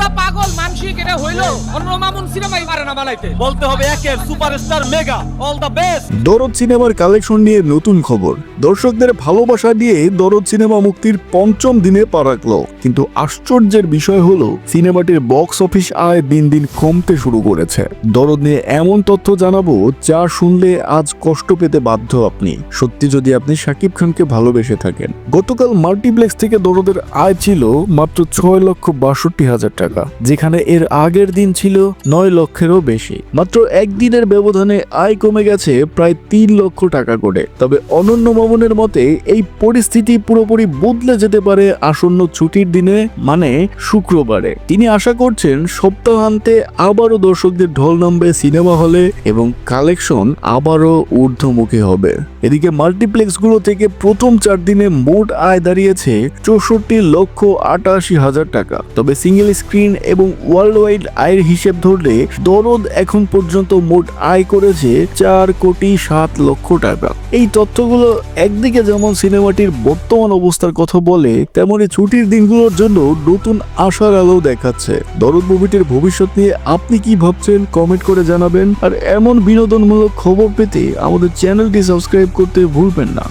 পুরা পাগল মানসিক এটা হইল। অন্য মামুন সিনেমাই পারে না বানাইতে। বলতে হবে একের superstar mega all the best Dorod সিনেমার কালেকশন নিয়ে নতুন খবর। দর্শকদের ভালোবাসা দিয়ে দরদ সিনেমা মুক্তির পঞ্চম দিনে পা রাখল। কিন্তু আশ্চর্যের বিষয় হলো সিনেমাটির বক্স অফিস আয় দিন দিন কমতে শুরু করেছে। দরদ নিয়ে এমন তথ্য জানাব যা শুনলে আজ কষ্ট পেতে বাধ্য আপনি। সত্যি যদি আপনি শাকিব খানকে ভালোবেসে থাকেন। গতকাল মাল্টিপ্লেক্স থেকে দরদের আয় ছিল মাত্র ছয় লক্ষ বাষট্টি হাজার টাকা, যেখানে এর আগের দিন ছিল নয় লক্ষেরও বেশি। মাত্র একদিনের ব্যবধানে আয় কমে গেছে প্রায় তিন লক্ষ টাকা করে। তবে অনন্য মামুনের মতে, এই পরিস্থিতি পুরোপুরি বদলে যেতে পারে আসন্ন ছুটির দিনে মানে শুক্রবারে। তিনি আশা করছেন সপ্তাহান্তে আবারও দর্শকদের ঢল নামবে সিনেমা হলে এবং কালেকশন আবারও ঊর্ধ্বমুখী হবে। এদিকে মাল্টিপ্লেক্সগুলো থেকে প্রথম চার দিনে মোট আয় দাঁড়িয়েছে চৌষট্টি লক্ষ আটাশি হাজার টাকা। তবে সিঙ্গেল স্ক্রিন এবং ওয়ার্ল্ড ওয়াইড আয়ের হিসেব ধরলে দরদ এখন পর্যন্ত মোট আয় করেছে চার কোটি সাত লক্ষ টাকা। এই তথ্যগুলো একদিকে যেমন সিনেমাটির বর্তমান অবস্থার কথা বলে, তেমনি ছুটির দিনগুলোর জন্য নতুন আশার আলো দেখাচ্ছে। দরদ মুভিটির ভবিষ্যৎ নিয়ে আপনি কি ভাবছেন? কমেন্ট করে জানাবেন। আর এমন বিনোদনমূলক খবর পেতে আমাদের চ্যানেলটি সাবস্ক্রাইব করতে ভুলবেন না।